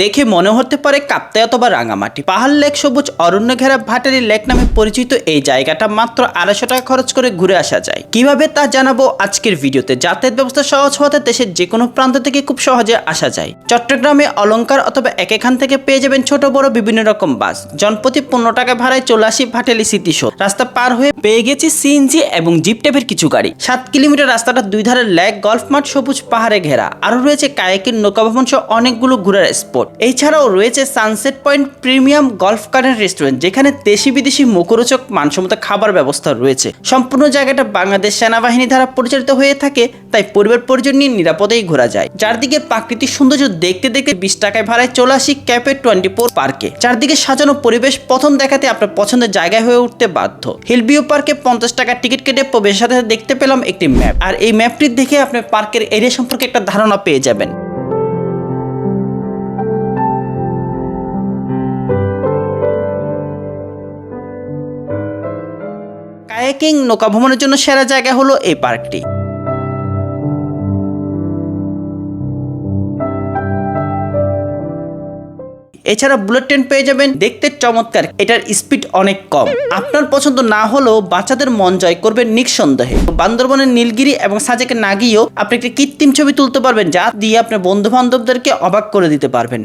দেখে মনে হতে পারে কাপ্তাই অথবা রাঙামাটি। পাহাড় লেক সবুজ, অরণ্য ঘেরা ভাটারি লেক নামে পরিচিত এই জায়গাটা মাত্র আড়াইশো টাকা খরচ করে ঘুরে আসা যায়। কীভাবে তা জানাব আজকের ভিডিওতে? যাতায়াত ব্যবস্থা সহজ হওয়াতে দেশের যে কোনো প্রান্ত থেকে খুব সহজে আসা যায়। চট্টগ্রামে অলংকার অথবা এক এখান থেকে পেয়ে যাবেন ছোট, বড় বিভিন্ন রকম বাস। জনপ্রতি পনেরো টাকা ভাড়ায় চলে আসি ভাটালি স্মৃতিসৌধ রাস্তা পার হয়ে পেয়ে গেছি সিএনজি এবং জিপ টাইপের কিছু গাড়ি। সাত কিলোমিটার রাস্তাটা দুই ধারে লেক, গল্ফ মাঠ, সবুজ পাহাড়ে ঘেরা। আরও রয়েছে কায়াকির নৌকা ভবন সহ অনেকগুলো ঘোরার স্পট। এছাড়াও রয়েছে sunset point premium golf garden restaurant যেখানে দেশি বিদেশি মুখরোচক মানসম্মত খাবার ব্যবস্থা রয়েছে। সম্পূর্ণ জায়গাটা বাংলাদেশ সেনাবাহিনী দ্বারা পরিচালিত হয়ে থাকে, তাই পরিবার পরিজন নিয়ে নিরাপদেই ঘোরা যায়। চারদিকে প্রাকৃতিক সৌন্দর্য দেখতে দেখতে বিশ টাকায় ভাড়ায় চলে আসি ক্যাপে টোয়েন্টি ফোর পার্কে চারদিকে সাজানো পরিবেশ প্রথম দেখাতে আপনার পছন্দের জায়গায় হয়ে উঠতে বাধ্য। হিলভিউ পার্কে পঞ্চাশ টাকার টিকিট কেটে প্রবেশের সাথে দেখতে পেলাম একটি ম্যাপ আর এই ম্যাপটি দেখে আপনি পার্কের এরিয়া সম্পর্কে একটা ধারণা পেয়ে যাবেন। কায়াকিং নৌকা ভ্রমণের জন্য সেরা জায়গা হলো এই পার্কটি। এছাড়া বুলেট ট্রেন পেয়ে যাবেন। দেখতে চমৎকার, এটার স্পিড অনেক কম। আপনার পছন্দ না হলেও বাচ্চাদের মন জয় করবেন নিঃসন্দেহে। বান্দরবনের নীলগিরি এবং সাজেকে না গিয়েও আপনি একটি কৃত্রিম ছবি তুলতে পারবেন, যা দিয়ে আপনার বন্ধু বান্ধবদেরকে অবাক করে দিতে পারবেন।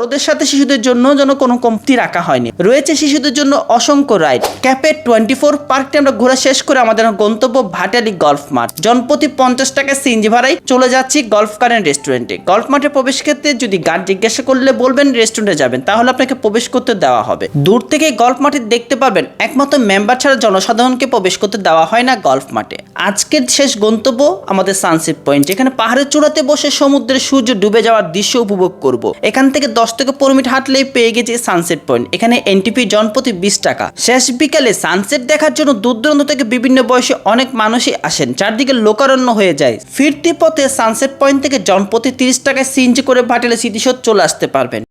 বড়দের সাথে শিশুদের জন্য যেন কোনো কমতি রাখা হয়নি। রয়েছে শিশুদের জন্য অসংখ্য রাইড। ক্যাপে টোয়েন্টি ফোর পার্কটি আমরা ঘোরা শেষ করে আমাদের গন্তব্য ভাটালি গল্ফ মাঠ। জনপ্রতি পঞ্চাশ টাকা সিএনজি ভাড়ায় চলে যাচ্ছি গল্ফ গার্ডেন রেস্টুরেন্টে। গল্ফ মাঠে প্রবেশ ক্ষেত্রে যদি গার্ড জিজ্ঞাসা করলে বলবেন রেস্টুরেন্টে যাবেন, তাহলে আপনাকে প্রবেশ করতে দেওয়া হবে। দূর থেকে গল্ফ মাঠে দেখতে পাবেন, একমাত্র মেম্বার ছাড়া জনসাধারণকে প্রবেশ করতে দেওয়া হয় না গল্ফ মাঠে। আজকের শেষ গন্তব্য আমাদের সানসেট পয়েন্ট যেখানে পাহাড়ের চূড়াতে বসে সমুদ্রের সূর্য ডুবে যাওয়ার দৃশ্য উপভোগ করব। এখান থেকে দশ থেকে পনেরো মিনিট হাঁটলেই পেয়ে গেছি সানসেট পয়েন্ট এখানে এনটিপি জনপ্রতি বিশ টাকা। শেষ বিকালে সানসেট দেখার জন্য দূর দূরান্ত থেকে বিভিন্ন বয়সে অনেক মানুষই আসেন, চারদিকে লোকারণ্য হয়ে যায়। ফিরতি পথে সানসেট পয়েন্ট থেকে জনপ্রতি তিরিশ টাকায় সিএনজি করে ভাটেলে স্মৃতিসৌধ চলে আসতে পারবেন।